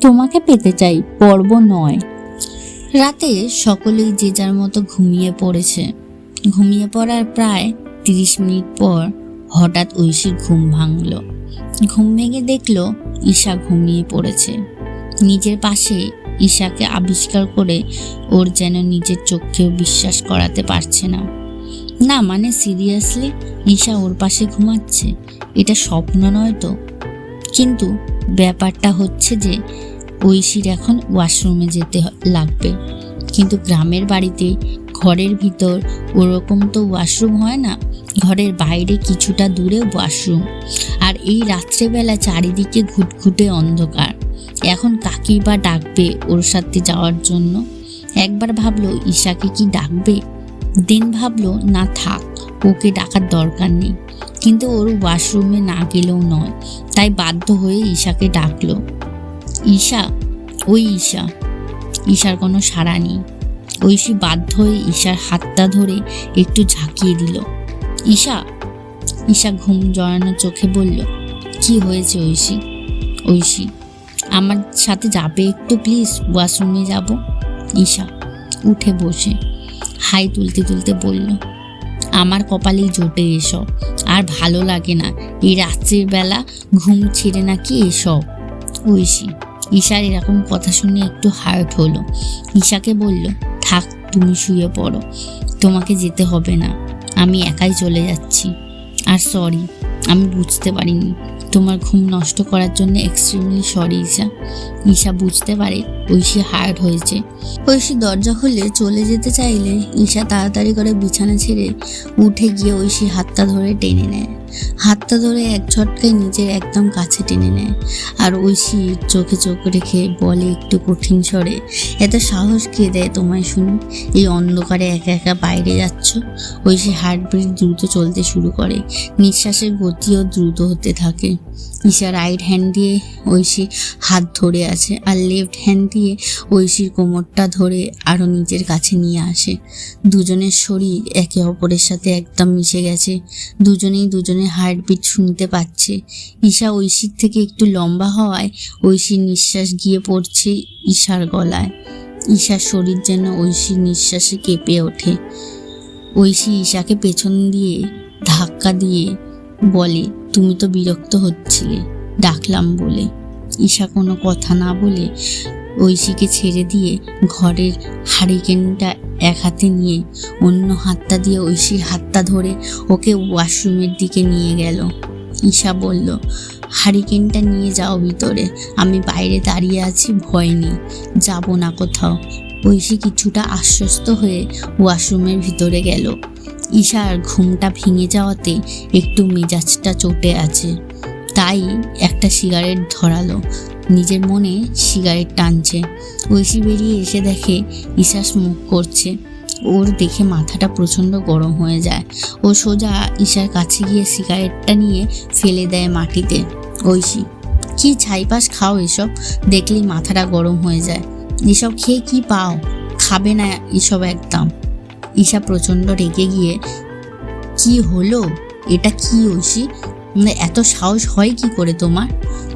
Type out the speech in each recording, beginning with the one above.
তোমাকে পেতে চাই, পর্ব নয়। রাতে সকলেই যে যার মতো ঘুমিয়ে পড়েছে। ঘুমিয়ে পড়ার প্রায় তিরিশ মিনিট পর হঠাৎ ঐশীর ঘুম ভাঙল। ঘুম ভেঙে দেখল ঈশা ঘুমিয়ে পড়েছে। নিজের পাশে ঈশাকে আবিষ্কার করে ওর যেন নিজের চোখকেও বিশ্বাস করাতে পারছে না। না মানে সিরিয়াসলি ঈশা ওর পাশে ঘুমাচ্ছে? এটা স্বপ্ন নয় তো? কিন্তু ব্যাপারটা হচ্ছে যে ঐশীর এখন ওয়াশরুমে যেতে লাগবে। কিন্তু গ্রামের বাড়িতে ঘরের ভিতর ওরকম তো ওয়াশরুম হয় না, ঘরের বাইরে কিছুটা দূরে ওয়াশরুম। আর এই রাত্রেবেলা চারিদিকে ঘুটঘুটে অন্ধকার। এখন কাকি বা ডাকবে ওর সাথে যাওয়ার জন্য। একবার ভাবলো, ঈশাকে কি ডাকবে? দিন ভাবলো, না থাক, ওকে ডাকার দরকার নেই। কিন্তু ওর ওয়াশরুমে না গেলেও নয়, তাই বাধ্য হয়ে ঈশাকে ডাকলো। ঈশা, ওই ঈশা। ঈশার কোনো সাড়া নেই। ঐশী বাধ্য হয়ে ঈশার হাতটা ধরে একটু ঝাঁকিয়ে দিল। ঈশা ঈশা ঘুম জড়ানো চোখে বলল, কি হয়েছে ঐশী? ঐশী, আমার সাথে যাবে একটু প্লিজ ওয়াশরুমে যাব? ঈশা উঠে বসে হাই তুলতে তুলতে বলল, আমার কপালেই জোটে এসব, আর ভালো লাগে না। এই রাত্রির বেলা ঘুম ছেড়ে নাকি এসব? ঐশী ঈশার এরকম কথা শুনে একটু হার্ট হলো। ঈশাকে বলল, থাক, তুমি শুয়ে পড়ো। তোমাকে যেতে হবে না। আমি একাই চলে যাচ্ছি। আর সরি আমি বুঝতে পারিনি। তোমার ঘুম নষ্ট করার জন্য এক্সট্রিমলি সরি ঈশা। ঈশা বুঝতে পারে ঐশী হার্ট হয়েছে। ঐশী দরজা খুলে চলে যেতে চাইলে ঈশা তাড়াতাড়ি করে বিছানা ছেড়ে উঠে গিয়ে ঐশীর হাতটা ধরে টেনে নেয়। হাতটা ধরে এক ঝটকায় নিজের একদম কাছে টেনে নেয় আর ঐশী চোখে চোখ রেখে বলে একটু কঠিন স্বরে, এত সাহস কে দেয় তোমায় শুনি? এই অন্ধকারে একা একা বাইরে যাচ্ছ? ঐশী হার্টবিট দ্রুত চলতে শুরু করে। নিঃশ্বাসের গতিও দ্রুত হতে থাকে। ঈশা রাইট হ্যান্ড দিয়ে ঐশী হাত ধরে আছে আর লেফট হ্যান্ড দিয়ে ঐশীর কোমরটা ধরে আরও নিজের কাছে নিয়ে আসে। দুজনের শরীর একে অপরের সাথে একদম মিশে গেছে। দুজনেই দুজনের হার্টবিট শুনতে পাচ্ছে। ঈশা ঐশীর থেকে একটু লম্বা হওয়ায় ঐশীর নিঃশ্বাস গিয়ে পড়ছে ঈশার গলায়। ঈশার শরীর যেন ঐশীর নিঃশ্বাসে কেঁপে ওঠে। ঐশী ঈশাকে পেছন দিয়ে ধাক্কা দিয়ে বলে তুমি তো বিরক্ত হচ্ছিলে। ডাকলাম বলে। ঈশা কোনো কথা না বলে ঐশীকে ছেড়ে দিয়ে ঘরের হারিকেনটা এক হাতে নিয়ে অন্য হাতটা দিয়ে ঐশীর হাতটা ধরে ওকে ওয়াশরুমের দিকে নিয়ে গেল। ঈশা বলল, হারিকেনটা নিয়ে যাও ভিতরে। আমি বাইরে দাঁড়িয়ে আছি, ভয় নেই। যাব না কোথাও। ঐশী কিছুটা আশ্বস্ত হয়ে ওয়াশরুমের ভিতরে গেল। ঈশার ঘুমটা ভেঙে যাওয়াতে একটু মেজাজটা চটে আছে। তাই একটা সিগারেট ধরালো। নিজের মনে সিগারেট টানছে। ঐশী বেরিয়ে এসে দেখে ঈশা স্মোক করছে। ওর দেখে মাথাটা প্রচণ্ড গরম হয়ে যায়। ও সোজা ঈশার কাছে গিয়ে সিগারেটটা নিয়ে ফেলে দেয় মাটিতে। ঐশী, কি ছাইপাস খাও এসব? দেখলেই মাথাটা গরম হয়ে যায়। এসব খেয়ে কি পাও? খাবে না এসব একদম। ঈশা প্রচণ্ড রেগে গিয়ে, কি হলো? এটা কি ঐশী মানে এত সাহস হয় কি করে তোমার?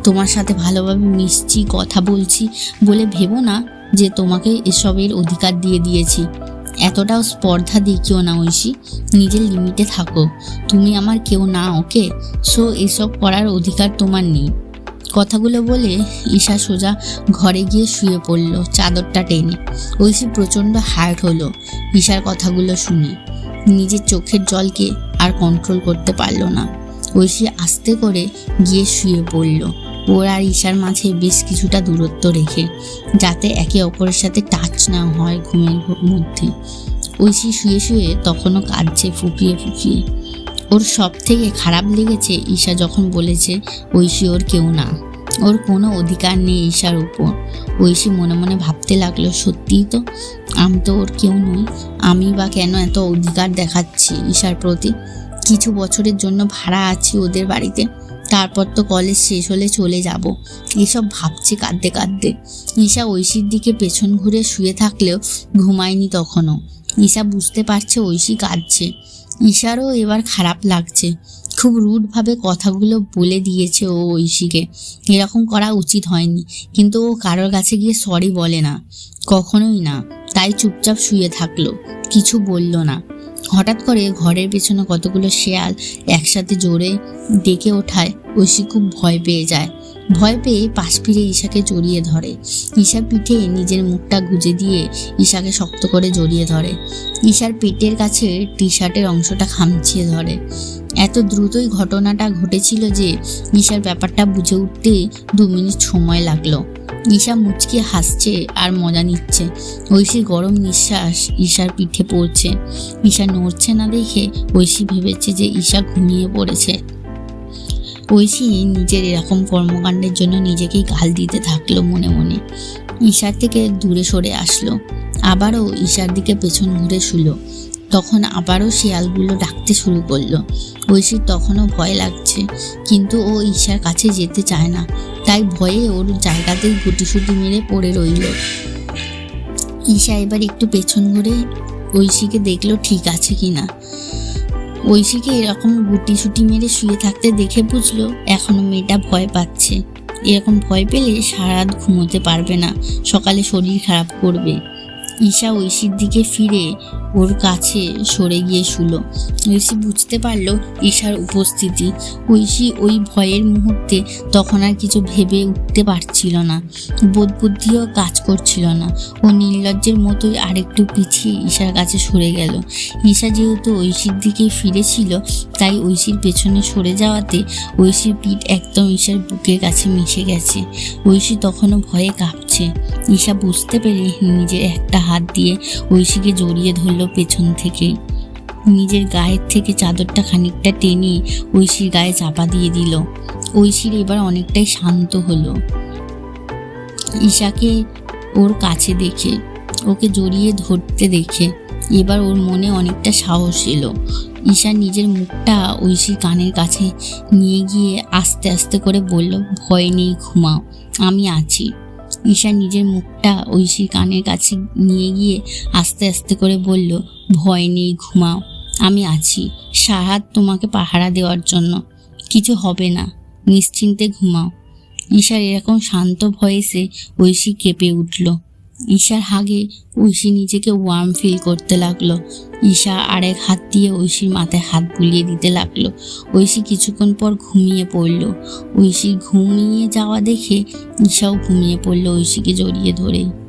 তোমার সাথে ভালোভাবে মিশছি, কথা বলছি বলে ভেবো না যে তোমাকে এসবের অধিকার দিয়ে দিয়েছি। এতটাও স্পর্ধা দেখিও না ঐশী নিজের লিমিটে থাকো। তুমি আমার কেউ না, ওকে? সো এসব করার অধিকার তোমার নেই। কথাগুলো বলে ঈশা সোজা ঘরে গিয়ে শুয়ে পড়ল, চাদরটা টেনে। ঐশী প্রচণ্ড হার্ট হলো ঈশার কথাগুলো শুনে। নিজের চোখের জলকে আর কন্ট্রোল করতে পারল না। ঐশী আস্তে করে গিয়ে শুয়ে পড়ল। ওর আর ঈশার মাঝে বেশ কিছুটা দূরত্ব রেখে, যাতে একে অপরের সাথে টাচ না হয় ঘুমের মধ্যে। ঐশী শুয়ে শুয়ে তখনও কাঁদছে, ফুপিয়ে ফুপিয়ে। ওর সব থেকে খারাপ লেগেছে ঈশা যখন বলেছে, ঐশী, ওর কেউ না। ওর কোনো অধিকার নেই ঈশার উপর। ঐশী মনে মনে ভাবতে লাগল, সত্যিই তো? আমি তো ওর কেউ নই। আমি বা কেন এত অধিকার দেখাচ্ছি ঈশার প্রতি? কিছু বছরের জন্য ভাড়া আছি ওদের বাড়িতে। তারপর তো কলেজ শেষ হলে চলে যাব। এসব ভাবছে কাঁদতে কাঁদতে। ঈশা ঐশীর দিকে পেছন ঘুরে শুয়ে থাকলেও ঘুমায়নি তখনও। ঈশা বুঝতে পারছে ঐশী কাঁদছে। ঈশারও এবার খারাপ লাগছে। খুব রুডভাবে কথাগুলো বলে দিয়েছে ও ঐশীকে। এরকম করা উচিত হয়নি। কিন্তু ও কারোর কাছে গিয়ে সরি বলে না। কখনোই না। তাই চুপচাপ শুয়ে থাকল। কিছু বলল না। হঠাৎ করে ঘরের পেছনে কতগুলো শেয়াল একসাথে জোরে ডেকে ওঠায়। ঐশী খুব ভয় পেয়ে যায়। ভয় পেয়ে পাশ ফিরে ঈশাকে জড়িয়ে ধরে। ঈশা পিঠে নিজের মুখটা গুজে দিয়ে ঈশাকে শক্ত করে জড়িয়ে ধরে। ঈশার পেটের কাছে টি শার্টের অংশটা খামচিয়ে ধরে। এত দ্রুতই ঘটনাটা ঘটেছিল যে ঈশার ব্যাপারটা বুঝে উঠতে দু মিনিট সময় লাগল। ঈশা মুচকি হাসছে আর মজা নিচ্ছে। ঐশী গরম নিঃশ্বাস ঈশার পিঠে পড়ছে। ঈশা নড়ছে না দেখে ঐশী ভেবেছে যে ঈশা ঘুমিয়ে পড়েছে। ঐশী নিজের এরকম কর্মকাণ্ডের জন্য নিজেকেই গাল দিতে থাকল মনে মনে। ঈশার থেকে দূরে সরে আসলো। আবারও ঈশার দিকে পেছন ঘুরে শুলো। তখন আবারও শিয়ালগুলো ডাকতে শুরু করল। ঐশীর তখনও ভয় লাগছে, কিন্তু ও ঈশার কাছে যেতে চায় না। তাই ভয়ে ওর জায়গাতেই গুটিসুটি মেরে পড়ে রইল। ঈশা এবার একটু পেছন ঘুরে ঐশীকে দেখল ঠিক আছে কিনা। ঐশীকে এরকম গুটি সুটি মেরে শুয়ে থাকতে দেখে বুঝলো এখনও মেয়েটা ভয় পাচ্ছে। এরকম ভয় পেলে সারা রাত ঘুমোতে পারবে না। সকালে শরীর খারাপ করবে। ঈশা ঐশীর দিকে ফিরে ওর কাছে সরে গিয়ে শুলো। ঐশী বুঝতে পারল ঈশার উপস্থিতি। ঐশী ওই ভয়ের মুহূর্তে তখন আর কিছু ভেবে উঠতে পারছিল না। বোধ বুদ্ধিও কাজ করছিল না। ও নির্লজ্জের মতোই আরেকটু পিছিয়ে ঈশার কাছে সরে গেল। ঈশা যেহেতু ঐশীর দিকে ফিরেছিল, তাই ঐশীর পেছনে সরে যাওয়াতে ঐশীর পিঠ একদম ঈশার বুকের কাছে মিশে গেছে। ঐশী তখনও ভয়ে কাঁপছে ঈশা বুঝতে পেরে নিজের একটা হাত দিয়ে ঐশীকে জড়িয়ে ধরলো পেছন থেকে। নিজের গায়ের থেকে চাদরটা খানিকটা টেনে ঐশীর গায়ে চাপা দিয়ে দিল। ঐশীর এবার অনেকটাই শান্ত হলো। ঈশাকে ওর কাছে দেখে, ওকে জড়িয়ে ধরতে দেখে এবার ওর মনে অনেকটা সাহস এলো। ঈশা নিজের মুখটা ঐশীর কানের কাছে নিয়ে গিয়ে আস্তে আস্তে করে বলল, ভয় নেই ঘুমাও আমি আছি। ঈশা নিজের মুখটা ঐশীর কানের কাছে নিয়ে গিয়ে আস্তে আস্তে করে বলল, ভয় নেই, ঘুমাও। আমি আছি। সাহাত তোমাকে পাহারা দেওয়ার জন্য। কিছু হবে না। নিশ্চিন্তে ঘুমাও। ঈশার এরকম শান্ত ভয়েসে ঐশী কেঁপে উঠল। ঈশার হাগে ঐশি নিজেকে ওয়ার্ম ফিল করতে লাগল। ঈশা আরেক হাত দিয়ে ঐশীর মাথায় হাত বুলিয়ে দিতে লাগল। ঐশি কিছুক্ষণ পর ঘুমিয়ে পড়ল। ঐশি ঘুমিয়ে যাওয়া দেখে ঈশাও ঘুমিয়ে পড়ল ঐশিকে জড়িয়ে ধরে